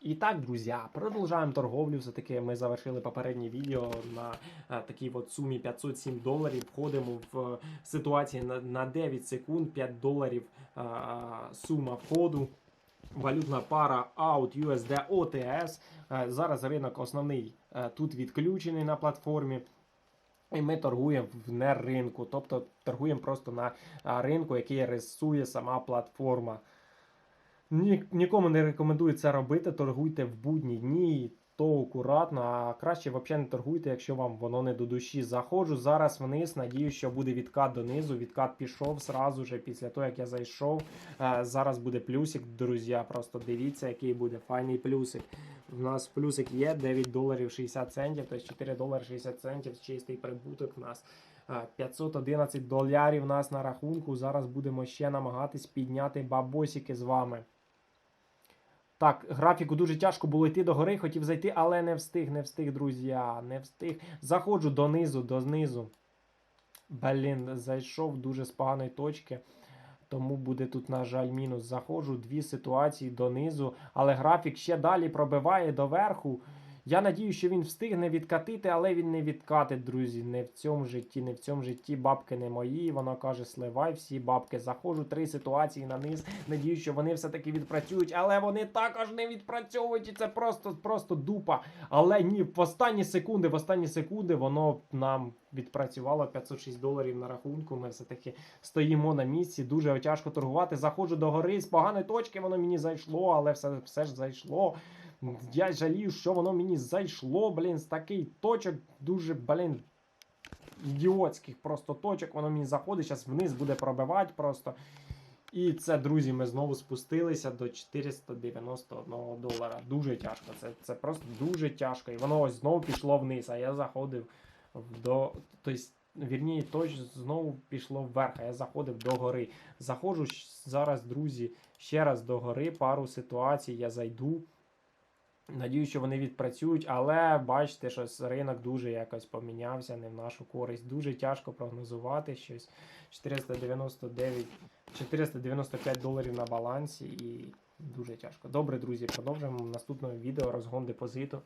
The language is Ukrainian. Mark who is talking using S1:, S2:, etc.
S1: І так, друзі, продовжуємо торговлю. Все-таки ми завершили попереднє відео на е, такій от сумі 507 доларів. Входимо в е, ситуації на, на 9 секунд, 5 доларів е, сума входу. Валютна пара Out USD OTS. Зараз ринок основний тут відключений на платформі. І ми торгуємо в не ринку, тобто торгуємо просто на ринку, який рисує сама платформа. Ні, нікому не рекомендую це робити. Торгуйте в будні дні, то акуратно, а краще взагалі не торгуйте, якщо вам воно не до душі. Заходжу зараз вниз. Надію, що буде відкат донизу. Відкат пішов зразу же після того, як я зайшов. Е, зараз буде плюсик, друзі. Просто дивіться, який буде файний плюсик. У нас плюсик є 9 доларів 60 центів, тобто 4 долари 60 центів чистий прибуток у нас. Е, 511 доларів у нас на рахунку. Зараз будемо ще намагатись підняти бабосики з вами. Так, графіку дуже тяжко було йти до гори, хотів зайти, але не встиг, не встиг, друзі. Не встиг. Заходжу донизу, донизу. Блін, зайшов дуже з поганої точки. Тому буде тут, на жаль, мінус. Заходжу, дві ситуації донизу, але графік ще далі пробиває доверху. Я надію, що він встигне відкатити, але він не відкатить, друзі. Не в цьому житті, не в цьому житті бабки не мої. Вона каже, сливай всі бабки. Заходжу, три ситуації на низ. Надію, що вони все-таки відпрацюють, але вони також не відпрацьовують. І це просто, просто дупа. Але ні, в останні секунди, в останні секунди воно нам відпрацювало 506 доларів на рахунку. Ми все-таки стоїмо на місці. Дуже тяжко торгувати. Заходжу до гори з поганої точки, воно мені зайшло, але все, все ж зайшло. Я жалію, що воно мені зайшло, блін, з таких точок дуже, блін, ідіотських просто точок. Воно мені заходить, зараз вниз буде пробивати просто. І це, друзі, ми знову спустилися до 491 долара. Дуже тяжко. Це, це просто дуже тяжко. І воно ось знову пішло вниз, а я заходив до. Тобто, вірніше, точ знову пішло вверх, а я заходив до гори. Заходжу зараз, друзі, ще раз до гори, пару ситуацій я зайду. Надію, що вони відпрацюють, але бачите, що ринок дуже якось помінявся, не в нашу користь. Дуже тяжко прогнозувати щось. 499, 495 доларів на балансі і дуже тяжко. Добре, друзі, продовжуємо в наступному відео розгон депозиту.